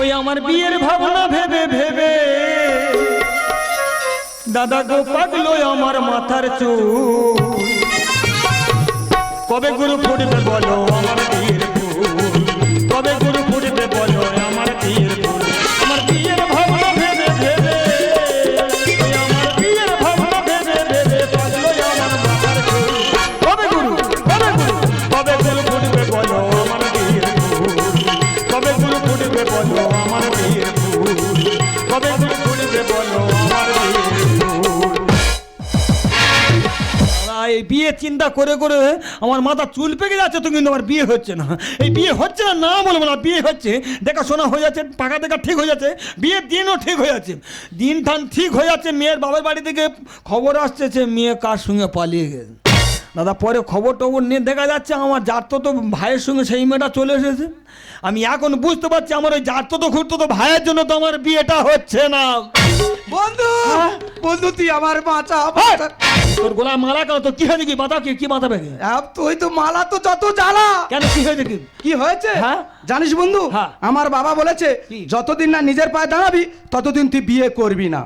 ওই আমার বিয়ের ভাবনা ভেবে ভেবে দাদা গো পাগলো আমার মাথার চুল। কবে গুরু ফুটবে বলো আমার বিয়ের বিয়ে চিন্তা করে করে আমার মাথা চুল পেকে যাচ্ছে তো কিন্তু আমার বিয়ে হচ্ছে না। এই বিয়ে হচ্ছে না না বলব না বিয়ে হচ্ছে। দেখাশোনা হয়ে যাচ্ছে পাকা দেখা ঠিক হয়ে যাচ্ছে বিয়ের দিনও ঠিক হয়ে যাচ্ছে। দিন ঠান ঠিক হয়ে যাচ্ছে মেয়ের বাবার বাড়ি থেকে খবর আসছে যে মেয়ে কার সঙ্গে পালিয়ে গেছে। দাদা পরে খবর টবর নিয়ে দেখা যাচ্ছে আমার যার তো ভাইয়ের সঙ্গে সেই মেয়েটা চলে এসেছে। আমি এখন বুঝতে পারছি আমার ওই যার তো ঘুরতো তো ভাইয়ের জন্য তো আমার বিয়েটা হচ্ছে না। বন্ধু বন্ধু তুই আমার বাঁচা হ্যাঁ। বাঁচা। তোর গোলায় মালা কেন? তো কি হয়েছে কি বাতা কি কি বাতা তুই তো মালা তো যত জ্বালা। কেন কি হয়েছে কি কি হয়েছে? হ্যাঁ? জানিস বন্ধু হ্যাঁ। আমার বাবা বলেছে যতদিন না নিজের পায়ে দাঁড়াবি ততদিন তুই বিয়ে করবি না।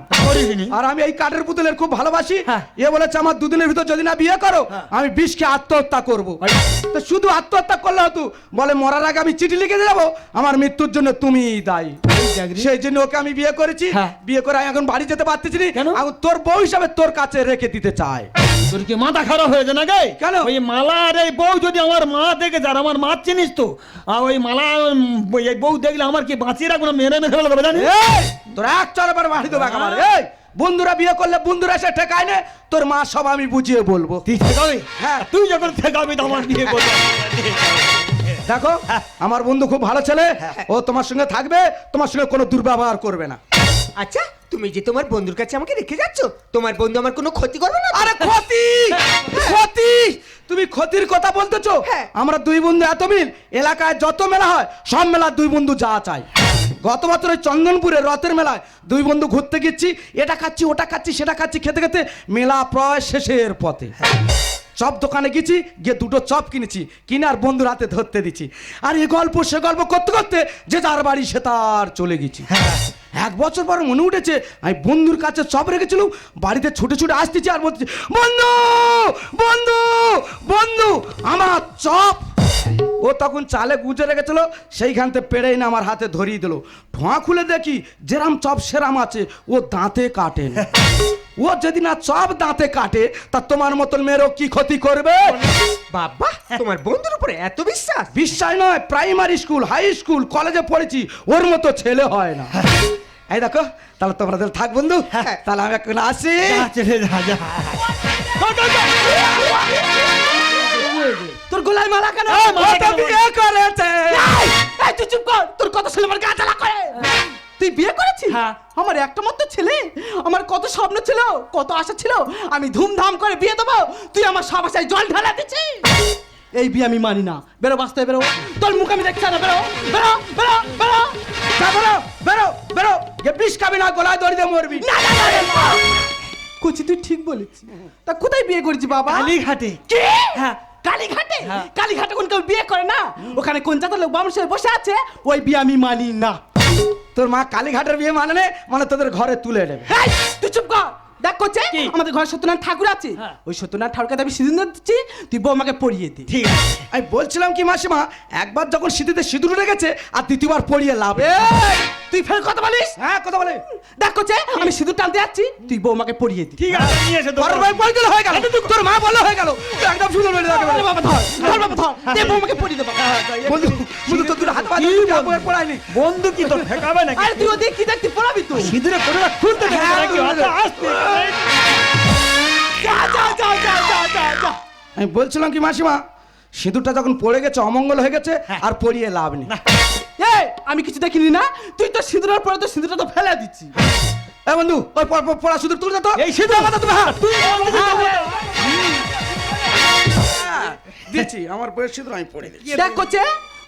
আর আমি এই কাঠের পুতুলের খুব ভালোবাসি। হ্যাঁ। এ বলেছে আমার দুদিনের ভিতর যদি না বিয়ে করো হ্যাঁ। আমি বিষকে আত্মহত্যা করব। তো শুধু আত্মহত্যা করলে হতো? বলে মরার আগে আমি চিঠি লিখে যাব আমার মৃত্যুর জন্য তুমিই দায়ী। সেই জন্য ওকে আমি বিয়ে করেছি। বিয়ে করে আমি এখন বাড়ি যেতে পারতেছি না? এখন তোর বউ হিসাবে তোর কাছে রেখে দিতে চায়। তোর কি মাথা খারাপ হয়েছে না গে কেন? ওই মালা আর এই বউ যদি আমার মা দেখে যার আমার মা চিনিস তো? আর ওই মালা এই বউ দেখলে আমার কি বাঁচিয়ে রাখব না? মেরে মেরে ফেলে দেবে তোর এক চরবার মারি দেবো আমার এই বন্ধুরা বিয়ে করলে বন্ধুরা এসে ঠেকায় নে তোর মা সব আমি বুঝিয়ে বলব। তুই ঠেকাবি? হ্যাঁ। তুই যখন ঠেকাবি আমার বিয়ে করব। দেখো আমার বন্ধু খুব ভালো ছেলে ও তোমার সঙ্গে থাকবে তোমার সঙ্গে কোনো দুর্ব্যবহার করবে না। আচ্ছা তুমি যে তোমার বন্ধুর কাছে আমাকে রেখে যাচ্ছ তোমার বন্ধু আমার কোনো ক্ষতি করবে না আরে ক্ষতি! ক্ষতি! তুমি ক্ষতির কথা বলতেছো? হ্যাঁ। আমরা দুই বন্ধু এত মিল এলাকায় যত মেলা হয় সব মেলা দুই বন্ধু যা চাই গত বছর ওই চন্দনপুরে রথের মেলায় দুই বন্ধু ঘুরতে গেছি এটা খাচ্ছি ওটা খাচ্ছি সেটা খাচ্ছি খেতে খেতে মেলা প্রায় শেষের পথে। চপ দোকানে গেছি, গিয়ে দুটো চপ কিনেছি কিনে আর বন্ধুর হাতে ধরতে দিচ্ছি আর এ গল্প, সে গল্প করতে করতে যে তার বাড়ি সে তার চলে গেছি। এক বছর পর মনে উঠেছে, আমি বন্ধুর কাছে চপ রেখেছিলাম, বাড়িতে ছুটে ছুটে আসতেছি আর বলছি বন্ধু বন্ধু বন্ধু, আমার চপ ও তখন চালে গুঁজে রেখেছিল সেইখান থেকে পেড়েই না আমার হাতে ধরিয়ে দিল। ঠোঁয়া খুলে দেখি যেরাম চপ সেরাম আছে ও দাঁতে কাটে ও যদি না চপ দাঁতে কাটে তা তোমার মতন মেয়েরও কি ক্ষতি করবে? বাবা তোমার বন্ধুর উপরে এত বিশ্বাস? বিশ্বাস নয় প্রাইমারি স্কুল হাই স্কুল কলেজে পড়েছি ওর মতো ছেলে হয় না। এই দেখো তাহলে তোমরা তাহলে থাক বন্ধু। তাহলে আমি এখন আসি। চলে যা, যা। তোর গোলায় মালা কেন? মালা তো বিয়ে করেছে। এই তুই চুপ কর। তোর কথা শুনে আমার গা জ্বালা করে? তুই বিয়ে করেছিস? হ্যাঁ। আমার একটা মাত্র ছেলে? আমার কত স্বপ্ন ছিল কত আশা ছিল আমি ধুমধাম করে বিয়ে দেবো। তুই আমার সব আশায় জল ঢালা দিচ্ছিস। এই বিয়ে আমি মানি না। বেরো বাঁচতে বেরো। তোর মুখ আমি দেখছি না। বেরো বেরো বেরো বেরো। যা বেরো বেরো বেরো। যে বিষ খাবি না গলায় দড়ি দিয়ে মরবি। না, না, না। কচি তুই ঠিক বলেছিস। তা কোথায় বিয়ে করেছি বাবা? কালীঘাটে। কি? হ্যাঁ। কালীঘাটে? হ্যাঁ। কালীঘাটে কোন কেউ বিয়ে করে না? ওখানে কোন জাতের লোক বামুন বসে আছে? ওই বিয়ে আমি মানি না। তোর মা কালীঘাটের বিয়ে মানে মানে তোদের ঘরে তুলে নেবে তুই চুপ কর। দেখ করছে? আমাদের ঘরে সত্যনারায়ণ ঠাকুর আছে। হ্যাঁ। ওই সত্যনারায়ণ ঠাকুরকে আমি সিঁদুর দিচ্ছি তুই বৌমাকে পরিয়ে দি। ঠিক আছে। আমি বলছিলাম কি মাসিমা একবার যখন সিঁদুর উঠে গেছে আর দ্বিতীয়বার পড়িয়ে লাভ তুই ফের কথা বলিস? হ্যাঁ কথা বলে। দেখ করছে আমি সিঁদুর টানতে যাচ্ছি তুই বৌমাকে পরিয়ে দি। ঠিক আছে নিয়ে এসে বড় ভাই বলে দিলে হয়ে গেল। তোর মা বলে হয়ে গেল। তুই একদম সুন্দর যাবে আরে বাবা ধর ধর বাবা ধর। দে বৌমাকে পরিয়ে দেবো বন্ধু বন্ধু তো তুই হাত পা কি দিয়ে বন্ধু? পড়াইনি বন্ধু কি তোর ঠেকাবে নাকি? আরে তুই ওদিকে কি দেখতে পড়াবি তুই? সিঁদুরে করে রাখ, খুলতে হ্যাঁ? আচ্ছা, আস্তে। যা যা যা যা যা যা যা আমি বলছিলাম কি মাসিমা সিঁদুরটা যখন পড়ে গেছে অমঙ্গল হয়ে গেছে আর পড়িয়ে লাভ নেই। এই আমি কিছু দেখিনি না? তুই তো সিঁদুরের পরে তো সিঁদুরটা তো ফেলে দিচ্ছি এ বন্ধু ওই পড়- সিঁদুর তুলে তো। এই সিঁদুর! কথা তুমি হ্যাঁ তুই হ্যাঁ, হ্যাঁ, দিচ্ছি আমার বইয়ের সিঁদুর আমি পড়ে দিচ্ছি। দেখ করছে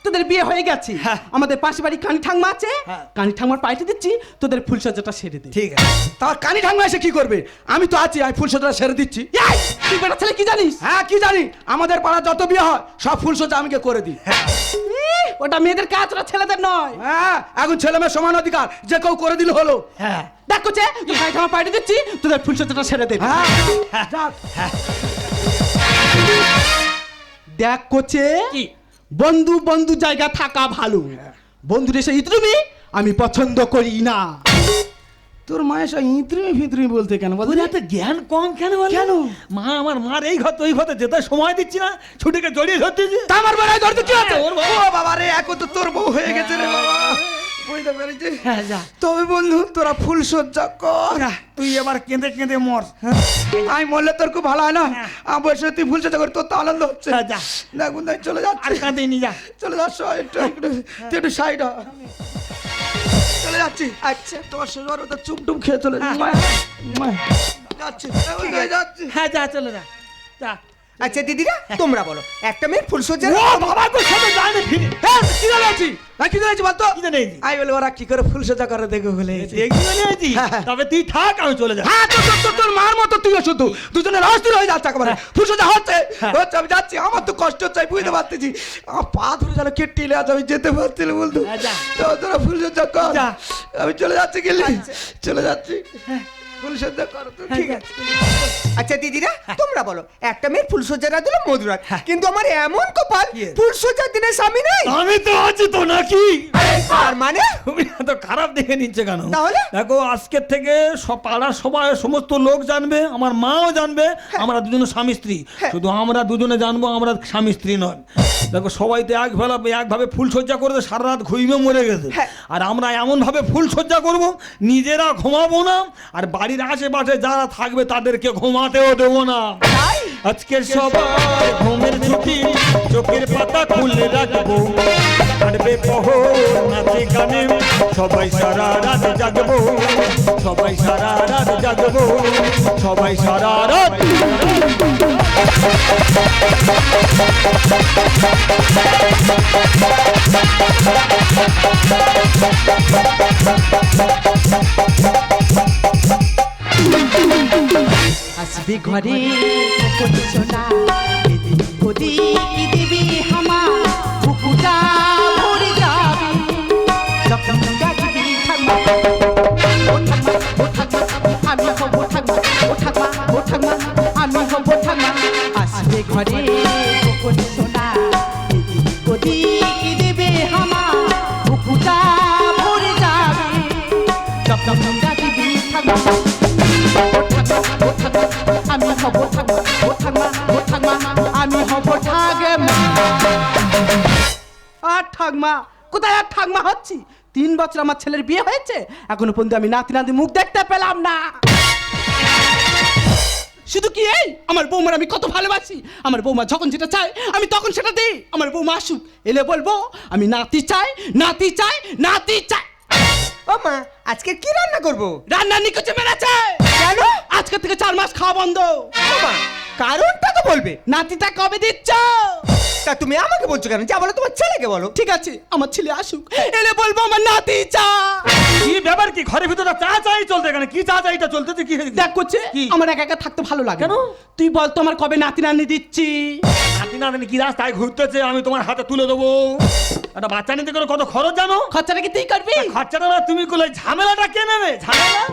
তোদের বিয়ে হয়ে গেছে। হ্যাঁ। আমাদের পাশে বাড়ি কানি ঠাংমা আছে। হ্যাঁ। কানি ঠাংমার পাইতে দিচ্ছি তোদের ফুলসজ্জাটা সেরে দে। ঠিক আছে। তার কানি ঠাঙ্গা এসে কি করবে? আমি তো আছি আমি ফুল সজ্জা সেরে দিচ্ছি। এই, তুই বেটা ছেলে কি জানিস? হ্যাঁ কি জানি? আমাদের পাড়া যত বিয়ে হয় সব ফুল সজ্জা আমি করে দিই। ই, ওটা মেয়েদের কাজ ওটা ছেলেদের নয়। হ্যাঁ এখন ছেলে মেয়ে সমান অধিকার যে কেউ করে দিলে হলো। হ্যাঁ। দেখ কোচে তুই কানি ঠাংমা পাইতে দিচ্ছি তোদের ফুলসজ্জাটা সেরে দে। হ্যাঁ। যাক। দেখ কোচে কি? বন্ধু বন্ধু জায়গা থাকা ভালো। বন্ধু রেসে ইতরুমি আমি পছন্দ করি না। তোর মায়ের সব ইঁতরিমি ফিতরিমি বলতে কেন? বল এত জ্ঞান কম কেন বল? কেন? মা আমার মার এই ঘর ওই ঘরে যেতে সময় দিচ্ছি না ছুটিকে জড়িয়ে ধরতেছি। আমার বেড়ায় ধরতে কি হচ্ছে? হ্যাঁ। ও বাবা রে এখন তো তোর বউ হয়ে গেছে রে বাবা। বুঝতে পেরেছি হ্যাঁ তবে বন্ধু তোরা ফুল সজ্জা কর। তুই এবার কেঁদে কেঁদে মর। আমি মরলে তোর খুব ভালো হয় না? আমার বয়সে তুই ফুল সজ্জা করি তোর তো আনন্দ হচ্ছে। হ্যাঁ, দেখ বন্ধু চলে যাচ্ছি। কাঁদে নি যা। চলে যাচ্ছ একটু একটু তুই একটু সাইড হ। চলে যাচ্ছি। আচ্ছা। তোমার শ্বশুর ওটা চুপ টুপ খেয়ে চলে হ্যাঁ। যাচ্ছি। হ্যাঁ যা চলে যা। যা। আচ্ছা দিদিরা তোমরা বলো একটা মেয়ের ফুলসজ্জা ও বাবা গো জানে ফিরে হ্যাঁ কি না কি বলতো? কি আমি বলে ওরা কি করে ফুল সজ্জা করে দেখো বলে দেখি জানিয়েছি তবে তুই থাক আমি চলে হ্যাঁ তোর তোর- মার মতো তুইও শুধু। দুজনে রাস্তি হয়ে যাচ্ছে একেবারে। ফুল সজ্জা হচ্ছে হচ্ছে আমি যাচ্ছি। আমার তো কষ্ট হচ্ছে বুঝতে পারতেছি। আমার পা ধরে যেন আজ আমি যেতে পারছি না বলতো। হ্যাঁ, তো তোরা ফুল সজ্জা কর। আমি চলে যাচ্ছি গেলে। চলে যাচ্ছি। ফুল সজ্জা কর তো ঠিক আছে আচ্ছা দিদিরা তোমরা বলো একটা মেয়ের ফুলসজ্জা না দিল মধুরাত কিন্তু আমার এমন কপাল কি? ফুলসজ্জার দিনে স্বামী নেই। আমি তো আছি তো নাকি? তার মানে? তুমি এত খারাপ দেখে নিচ্ছে কেন? তাহলে? দেখো আজকের থেকে সব পাড়ার সবাই সমস্ত লোক জানবে আমার মাও জানবে আমরা দুজনে স্বামী স্ত্রী। শুধু আমরা দুজনে জানব আমরা স্বামী স্ত্রী নয়। দেখো সবাই তো এক বেলা একভাবে ফুল সজ্জা করে সারা রাত ঘুমিয়ে মরে গেছে। হ্যাঁ। আর আমরা এমন ভাবে ফুল সজ্জা করব নিজেরা ঘুমাবো না আর বাড়ির আশেপাশে যারা থাকবে তাদেরকে ঘুমাতেও দেবো না। আজকের সবাই ঘুমের ছুটি চোখের পাতা খুলে রাখব কাটবে পহর নাচে গানে সবাই সারা রাত জাগবো সবাই সারা রাত জাগবো সবাই সারা রাত আসবে ঘরে সোনা এদিক ওদিক আর ঠাকমা, কোথায় আর ঠাকমা হচ্ছি? তিন বছর আমার ছেলের বিয়ে হয়েছে, এখনও পর্যন্ত আমি নাতি নাতি মুখ দেখতে পেলাম না। শুধু কি এই? আমার বৌমার আমি কত ভালোবাসি। আমার বৌমা যখন যেটা চায়, আমি তখন সেটা দিই। আমার বৌমা আসুক, এলে বলব, আমি নাতি চাই নাতি চাই নাতি চাই। ও মা আজকে কি রান্না করব? রান্না নিকুচে মেরেছে! কেন? আজকে থেকে চার মাস খাওয়া বন্ধ। ও মা কারণটা তো বলবে। নাতিটা কবে দিচ্ছ? তা তুমি আমাকে বলছো কেন? যা বলো তোমার ছেলেকে বলো। ঠিক আছে আমার ছেলে আসুক। এলে বলব আমার নাতি চা। কি ব্যাপার কি? ঘরের ভিতরে চা চাই চলতে এখানে? কি চা চাইটা চলতেছে কি দেখ করছে আমার একা একা থাকতে ভালো লাগে কেন? তুই বল তো আমার কবে নাতি নানি দিচ্ছি? নাতি নাতনি কি রাস্তায় ঘুরতেছে? আমি তোমার হাতে তুলে দেবো। একটা বাচ্চা নিতে করে কত খরচ জানো? খরচাটা কি তুই করবি খরচাটা না তুমি করলে ঝামেলাটা কে নেবে? ঝামেলা?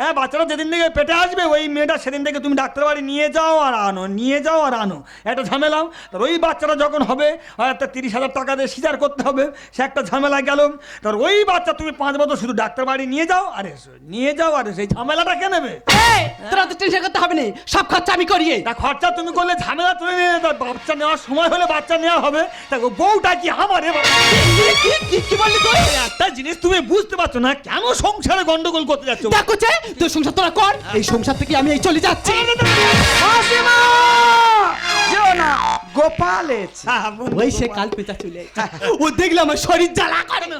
হ্যাঁ বাচ্চারা যেদিন থেকে পেটে আসবে ওই মেয়েটা সেদিন থেকে তুমি ডাক্তার বাড়ি নিয়ে যাও আর আনো নিয়ে যাও আর আনো। একটা ঝামেলা। তার ওই বাচ্চাটা যখন হবে একটা তিরিশ হাজার টাকা দিয়ে সিজার করতে হবে সে একটা ঝামেলা গেল। তার ওই বাচ্চা তুমি পাঁচ বছর শুধু ডাক্তার বাড়ি নিয়ে যাও আর এসো নিয়ে যাও আর সেই ঝামেলাটা কে নেবে? তোরা তো টেনশন করতে হবে না। সব খরচা আমি করিয়ে। তা খরচা তুমি করলে ঝামেলা তুলে নিয়ে তার বাচ্চা নেওয়ার সময় হলে বাচ্চা নেওয়া হবে। দেখো বউটা কি আমার। কি- বললি তুই? একটা জিনিস তুমি বুঝতে পারছ না কেন সংসারে গন্ডগোল করতে যাচ্ছ? দেখ তোর সংসার তোরা কর এই সংসার থেকে আমি এই চলে যাচ্ছি মাসিমা যেও না গোপাল। হ্যাঁ, ওই সে কাল পেঁচা চলে ও দেখলে আমার শরীর জ্বালা করে না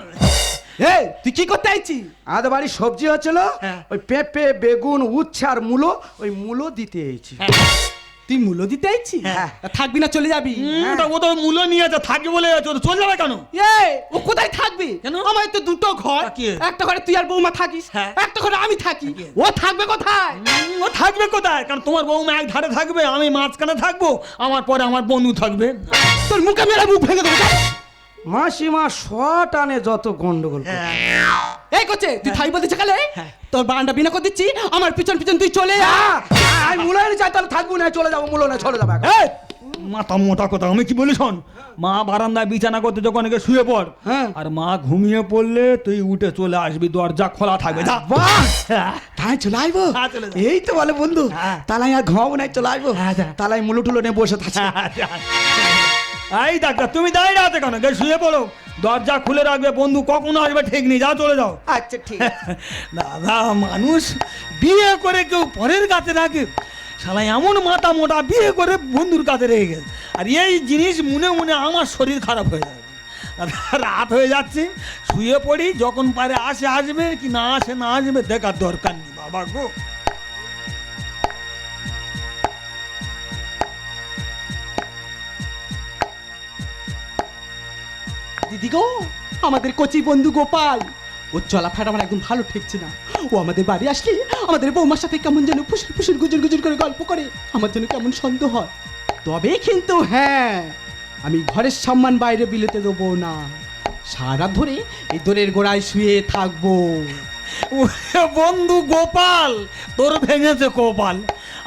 এই তুই কি করতে আইছি আমাদের বাড়ি সবজি হচ্ছিল হ্যাঁ। ওই পেঁপে বেগুন উচ্ছে আর মূলো ওই মূলো দিতে এসেছি তুই মূল্য দিতে আইছি হ্যাঁ। থাকবি না চলে যাবি? ও তো মূল্য নিয়ে আছে থাকবে বলে চলে যাবে কেন? এ ও কোথায় থাকবে? কেন? আমার তো দুটো ঘর। একটা ঘরে তুই আর বৌমা থাকিস। হ্যাঁ। একটা ঘরে আমি থাকি। ও থাকবে কোথায়? ও থাকবে কোথায়? কারণ তোমার বৌমা এক ধারে থাকবে আমি মাঝখানে থাকব আমার পরে আমার বন্ধু থাকবে। তোর মুখে মেলা মুখ ভেঙে দেবো মাসিমা শট আনে যত গন্ডগোল। এই করছে? তুই থাই বলতে কালে তোর বারান্ডা বিনা করে দিচ্ছি আমার পিছন পিছন তুই চলে যা আহ, আমি মূল্যায়ন চাই তাহলে থাকব না চলে যাব মূল্য না চলে যাব। এই, মাথা মোটা কথা আমি কি বলি শোন? মা বারান্দায় বিছানা করতে যখন একে শুয়ে পড় হ্যাঁ। আর মা ঘুমিয়ে পড়লে তুই উঠে চলে আসবি দরজা খোলা থাকবে যা। হ্যাঁ। তাই চলে আসব হ্যাঁ, যাও। এই তো বলে বন্ধু হ্যাঁ। তাহলে আর ঘুমাবো না চলে আসব হ্যাঁ। তাহলে আমি মুলো টুলো নিয়ে বসে থাকছি। এই ডাক্তার তুমি দাঁড়িয়ে আছে কেন? গে শুয়ে পড়ো। দরজা খুলে রাখবে বন্ধু কখন আসবে ঠিক নেই যা চলে যাও। আচ্ছা ঠিক দাদা মানুষ বিয়ে করে কেউ পরের কাছে রাখে। শালা এমন মাথা মোটা বিয়ে করে বন্ধুর কাছে রেখে গেছে। আর এই জিনিস মনে মনে আমার শরীর খারাপ হয়ে যাবে। রাত হয়ে যাচ্ছে শুয়ে পড়ি যখন পারে আসে আসবে কি না আসে না আসবে দেখার দরকার নেই। বাবা গো। দিদি গো আমাদের কচি বন্ধু গোপাল। ওর চলাফেরা আমার একদম ভালো ঠেকছে না। ও আমাদের বাড়ি আসলে আমাদের বৌমার সাথে কেমন যেন ফুসুর ফুসুর গুজুর গুজুর করে গল্প করে, আমার যেন কেমন সন্দেহ হয়। তবে কিন্তু হ্যাঁ আমি ঘরের সম্মান বাইরে বিলেতে দেবো না। সারা ধরে এই দোরের গোড়ায় শুয়ে থাকব। বন্ধু গোপাল, তোর ভেঙেছে গোপাল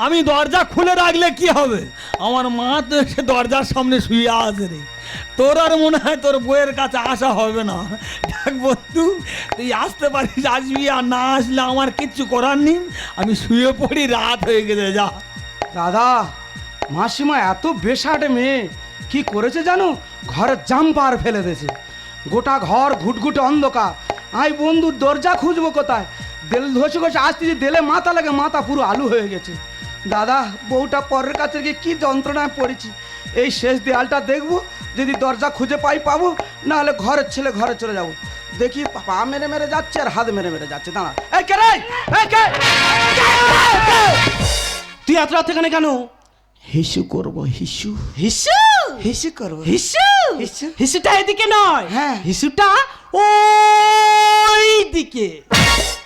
আমি দরজা খুলে রাখলে কি হবে? আমার মা তো এসে দরজার সামনে শুয়ে আছে রে। তোর আর মনে হয় তোর বইয়ের কাছে আসা হবে না। দেখ বন্ধু, তুই আসতে পারিস, আসবি আর না আসলে আমার কিচ্ছু করার নেই। আমি শুয়ে পড়ি, রাত হয়ে গেছে, যা। দাদা, মাসিমা এত বেসাটে মেয়ে, কি করেছে জানো? ঘরের জাম্পার ফেলে দিয়েছে। গোটা ঘর ঘুটঘুটে অন্ধকার। আই বন্ধুর দরজা খুঁজবো কোথায়? দেল ধসে ঘষে আসতেছি দেলে মাথা লাগে, মাথা পুরো আলু হয়ে গেছে। দাদা, বউটা পরের কাছে গিয়ে কী যন্ত্রণায় পড়েছি। এই শেষ দেয়ালটা দেখব যদি দরজা খুঁজে পাই পাবো নাহলে ঘরের ছেলে ঘরে চলে যাব। দেখি পা মেরে মেরে যাচ্ছে আর হাত মেরে মেরে যাচ্ছে। দাঁড়া। এই কে রে? তুই এত রাত এখানে কেন? হিসু করব হিসু। হিসু? হিসু করব। হিসু? হিসু? হিসুটা এদিকে নয়। হ্যাঁ। হিসুটা ওই দিকে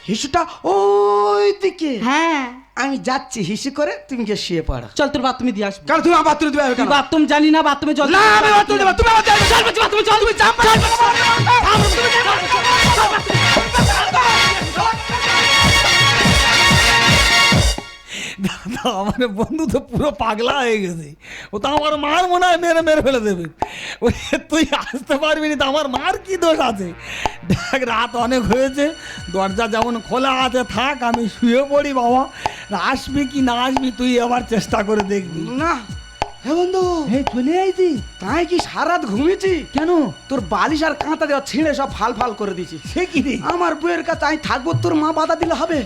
হিসুটা ওই দিকে হ্যাঁ। আমি যাচ্ছি হিসু করে তুমি গিয়ে শুয়ে পড়ো। চল তোর বাথরুমে দিয়ে আসবি। কারণ তুমি আমার বাথরুমে দিবে কেন? বাথরুম জানি না বাথরুমে চল না আমি বাথরুমে দেবো তুমি আমার জানি চল বাথরুমে চল। তুমি চাপ দাদা, আমার বন্ধু তো পুরো পাগলা হয়ে গেছে। ও তো আমার মার মনে হয় মেরে মেরে ফেলে দেবে। ওরে তুই আসতে পারবি না তো আমার মার কি দোষ আছে? দেখ, রাত অনেক হয়েছে, দরজা যেমন খোলা আছে, থাক, আমি শুয়ে পড়ি বাবা। আসবি কি না আসবি, তুই আবার চেষ্টা করে দেখবি। না হে বন্ধু। হে চলে আইছি। তাই কি সারা রাত ঘুমিয়েছি? কেন? তোর বালিশ আর কাঁথা দেওয়া ছিঁড়ে সব ফাল ফাল করে দিয়েছি। সে কি রে? আমার বউয়ের কাছে আমি থাকব তোর মা বাধা দিলে হবে।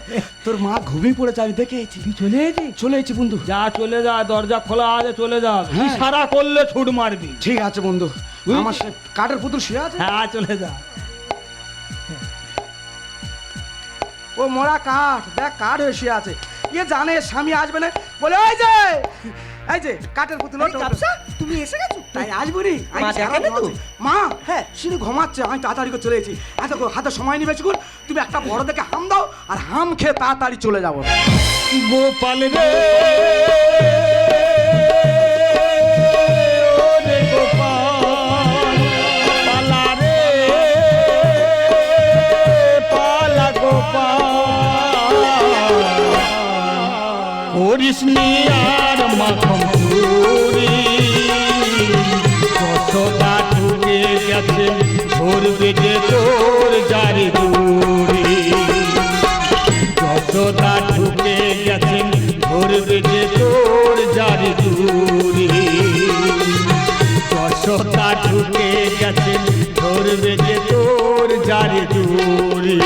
তোর মা ঘুমিয়ে পড়েছে আমি দেখে এসেছি তুই চলে আইছি? চলে এসেছি বন্ধু। যা চলে যা দরজা খোলা আছে চলে যা। হ্যাঁ। সারা করলে ছুট মারবি। ঠিক আছে বন্ধু। আমার সে কাঠের পুতুল শুয়ে আছে? হ্যাঁ চলে যা। ও মোড়া কাঠ দেখ কাঠ হয়ে শুয়ে আছে। ইয়ে জানে স্বামী আসবে না। বলে ওই যে এই যে কাঠের পুতুল তুমি এসে গেছো? তাই আসব নি মা হ্যাঁ। শুধু ঘুমাচ্ছে আমি তাড়াতাড়ি করে চলে এসেছি। এত হাতে সময় নিবে বেশিক্ষণ তুমি একটা বড় দেখে হাম দাও আর হাম খেয়ে তাড়াতাড়ি চলে যাব। গোপাল রে ঢুকে গেছে ধরবে যে তোর জারি দূরি যশোদা ঢুকে গেছেন ধরবে যে তোর জারি দূরি যশোদা ঢুকে গেছেন ধরবে যে তোর জারি দূরি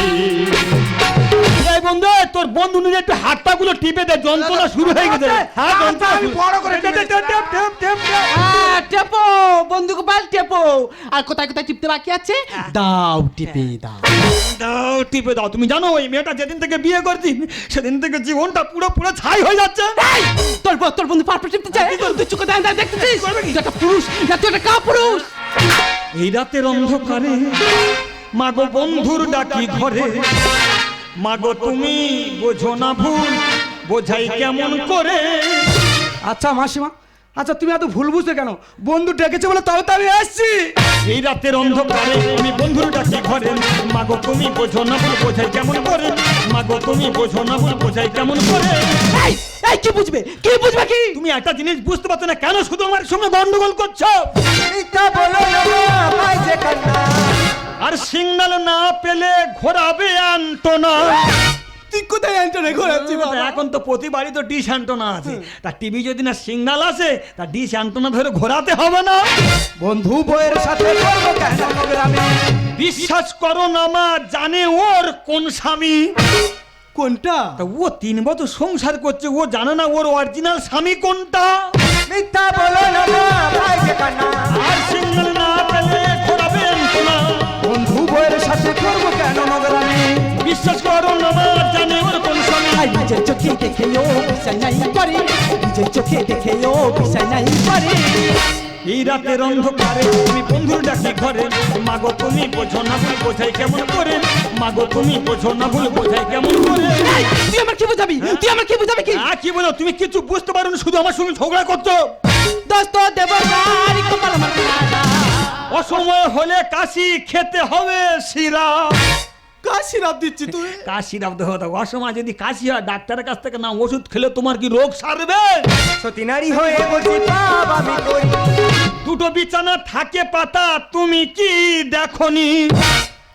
বন্ধু তোর বন্ধু নিজে একটু হাতটা গুলো টিপে দে যন্ত্রণা শুরু হয়ে গেছে হ্যাঁ যন্ত্রণা বড় করে হ্যাঁ, টেপো বন্ধু বাল টেপো। আর কোথায় কোথায় টিপতে বাকি আছে? দাও টিপে দাও। দাও টিপে দাও। তুমি জানো ওই মেয়েটা যেদিন থেকে বিয়ে করছি সেদিন থেকে জীবনটা পুরো পুরো ছাই হয়ে যাচ্ছে। তোর তোর বন্ধু পারপে টিপতে চায় তুই চোখে দাঁড়িয়ে দাঁড়িয়ে দেখতেছিস তুই একটা পুরুষ না তুই একটা কাপুরুষ। এই রাতের অন্ধকারে মাগো বন্ধুর ডাকি ঘরে। মাগো তুমি বোঝো না ভুল বোঝাই কেমন করে? আচ্ছা মাসিমা আচ্ছা তুমি এত ভুল বুঝতে কেন? বন্ধু ডেকেছে বলে তবে তো আমি এসছি এই রাতের অন্ধকারে আমি বন্ধুর ডাকি ঘরে। মাগো তুমি বোঝো না ভুল বোঝাই কেমন করে? মাগো তুমি বোঝো না ভুল বোঝাই কেমন করে? এই কি বুঝবে? কি বুঝবে কি? তুমি একটা জিনিস বুঝতে পারছ না কেন শুধু আমার সঙ্গে গন্ডগোল করছ? মিথ্যা বলো না মা, যে কান্না। আর সিগন্যাল না পেলে ঘোরাবে আন্টোনা তুই কোথায় অ্যান্টনে ঘোরাচ্ছি বাবা। এখন তো প্রতি বাড়ি তো ডিশ অ্যান্টোনা আছে তা টিভি যদি না সিগন্যাল আসে তা ডিশ অ্যান্টোনা ধরে ঘোরাতে হবে না। বন্ধু বইয়ের সাথে করব কেন? বিশ্বাস করো না মা জানে ওর কোন স্বামী। কোনটা? তা ও তিন বছর সংসার করছে ও জানে না ওর অরিজিনাল স্বামী কোনটা। মিথ্যা বলো না কান্না। আর সিগন্যাল না পেলে ঘোরাবে আন্টোনা বন্ধু বইয়ের সাথে করব কেন নোংরামি? বিশ্বাস করো না মা জানে ওর কোন স্বামী নিজের চোখে দেখে ও বিষয় নাই করে। নিজের চোখে দেখে ও বিষয় নাই করে। এই রাতের অন্ধকারে তুমি বন্ধুর ডাকি ঘরে। মাগো তুমি বোঝো না ভুল বোঝাই কেমন করে। মাগো তুমি বোঝো না ভুল বোঝাই কেমন করে। তুই আমার কি বুঝাবি? তুই আমার কি বুঝাবি কি? আ, কি বলো তুমি কিছু বুঝতে পারো না শুধু আমার সঙ্গে ঝগড়া করছ। দোস্ত দেব গাড়ি কপাল আমার কাটা। অসময় হলে কাশি খেতে হবে শিরা। কাশি রাব দিচ্ছি তুই। হবে অসময় যদি কাশি হয় ডাক্তারের কাছ থেকে না ওষুধ খেলে তোমার কি রোগ সারবে? সতী নারী হয়ে বলছি পাপ আমি করি। দুটো বিছানা থাকে পাতা তুমি কি দেখনি?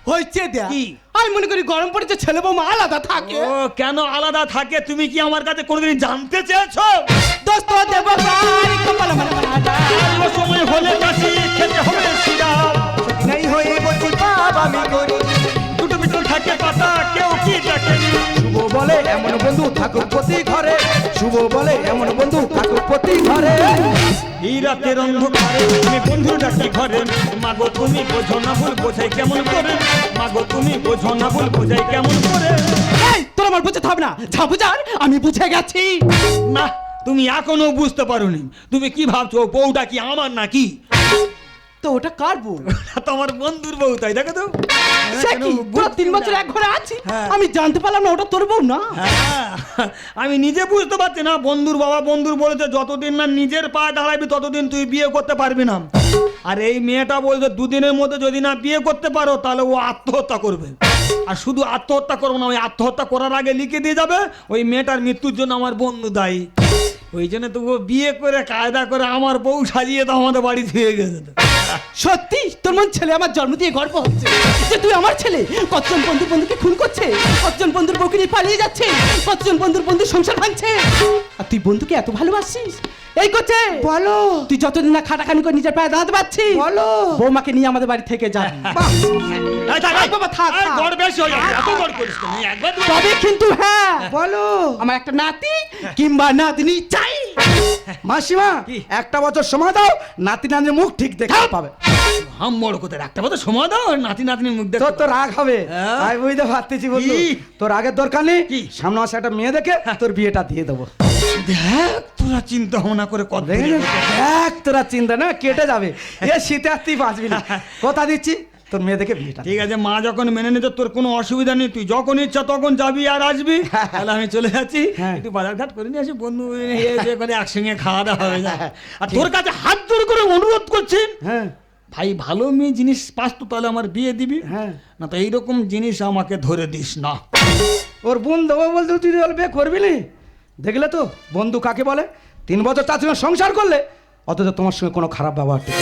হয়েছে কি? আমি মনে করি গরম পড়েছে ছেলে বৌমা আলাদা থাকে। ও কেন আলাদা থাকে? তুমি কি আমার কাছে কোনোদিন জানতে চেয়েছো? দোস্ত দেব শুভ বলে এমন বন্ধু প্রতি ঘরে। শুভ বলে এমন বন্ধু প্রতি ঘরে। এই রাতের অন্ধকারে তুমি বন্ধু ডাকি ঘরে। মাগো তুমি বোঝো না ভুল বোঝাই কেমন করে? মাগো তুমি বোঝো না ভুল বোঝাই কেমন করে? এই তোর আমার বুঝতে হবে না। যা বুঝার আমি বুঝে গেছি। না তুমি এখনও বুঝতে পারোনি। তুমি কি ভাবছ বউটা কি আমার নাকি? তো ওটা কার বউ? তোমার বন্ধুর বউ তাই দেখো তো সে কি? তোরা তিন বছর এক ঘরে আছি? হ্যাঁ। আমি জানতে পারলাম না ওটা তোর বউ না? হ্যাঁ, আমি নিজে বুঝতে পারছি না বন্ধুর বাবা বন্ধুর বলেছে যতদিন না নিজের পায়ে দাঁড়াবি ততদিন তুই বিয়ে করতে পারবি না। আর এই মেয়েটা বলছে দুদিনের মধ্যে যদি না বিয়ে করতে পারো তাহলে ও আত্মহত্যা করবে। আর শুধু আত্মহত্যা করব না ওই আত্মহত্যা করার আগে লিখে দিয়ে যাবে ওই মেয়েটার মৃত্যুর জন্য আমার বন্ধু দায়ী। ওই জন্য তো ও বিয়ে করে, কায়দা করে আমার বউ সাজিয়ে তো আমাদের বাড়ি ধুয়ে গেছে। সত্যি? তোর মন ছেলে, আমার জন্ম দিয়ে গর্ব হচ্ছে। যে তুই আমার ছেলে, কতজন বন্ধু বন্ধুকে খুন করছে? কতজন বন্ধুর বউকে নিয়ে পালিয়ে যাচ্ছে? কতজন বন্ধুর বন্ধু সংসার ভাঙছে? আর তুই বন্ধুকে এত ভালোবাসিস? এই করছে বলো। তুই যতদিন না খাটাখানি করে নিজের পায়ে দাঁড়াতে পারছিস বলো। বৌমাকে নিয়ে আমাদের বাড়ি থেকে যাবি এই থাক, এই, বাবা, থাক, এই, থাক। গড় বেশি যাবে, এত গড় করিস কেন? এই একবার দুবার- তবে কিন্তু হ্যাঁ বলো। আমার একটা নাতি কিংবা নাতনি চাই। মাসিমা? একটা বছর সময় দাও নাতি নাতির মুখ ঠিক দেখতে পাবে। হাম বড় কোথায় রাখতে পারতো সময় দাও নাতি নাতনি মুখ দেখতে তোর রাগ হবে। হ্যাঁ? আমি বুঝতে পারতেছি বন্ধু। তোর আগের দরকার নেই। কি? সামনে মাসে একটা মেয়ে দেখে তোর বিয়েটা দিয়ে দেবো। দেখ তোরা চিন্তা ভাবনা করে কত দেখ তোরা চিন্তা না কেটে যাবে। এ শীতে আর তুই বাঁচবি না। কথা দিচ্ছি। তোর মেয়ে দেখে বিয়েটা ঠিক আছে মা যখন মেনে নিতে তোর কোনো অসুবিধা নেই তুই যখন ইচ্ছা তখন যাবি আর আসবি। তাহলে আমি চলে যাচ্ছি। হ্যাঁ। একটু বাজারঘাট করে নিয়ে আসি বন্ধু করে একসঙ্গে খাওয়া দাওয়া হবে না আর তোর কাছে হাত জোর করে অনুরোধ করছি হ্যাঁ। ভাই ভালো মেয়ে জিনিস পাস তো তাহলে আমার বিয়ে দিবি। হ্যাঁ। না তো এইরকম জিনিস আমাকে ধরে দিস না। ওর বোন দেবো বলতে তুই বিয়ে করবি নি? দেখলে তো বন্ধু কাকে বলে? তিন বছর তার সঙ্গে সংসার করলে অথচ তোমার সঙ্গে কোনো খারাপ ব্যবহার নেই।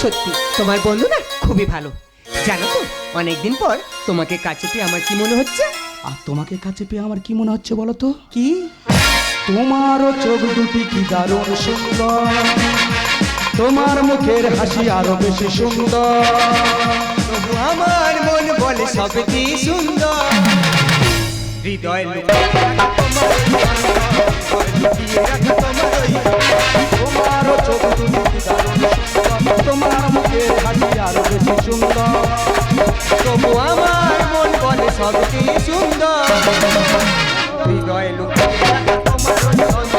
সত্যি তোমার বন্ধু না খুবই ভালো। জানো তো অনেকদিন পর তোমাকে কাছে পেয়ে আমার কি মনে হচ্ছে? আর তোমাকে কাছে পেয়ে আমার কি মনে হচ্ছে বলো তো? কি? তোমারও চোখ দুটি কি দারুণ সুন্দর? তোমার মুখের হাসি আরও বেশি সুন্দর। আমার মন বলে সব কি সুন্দর। হৃদয় চোখ দুটি দারুণ সুন্দর। তোমার মুখে হাসি আরও বেশি সুন্দর। তবু আমার মন বলে সবচেয়ে সুন্দর। হৃদয় লুকিয়ে রাখা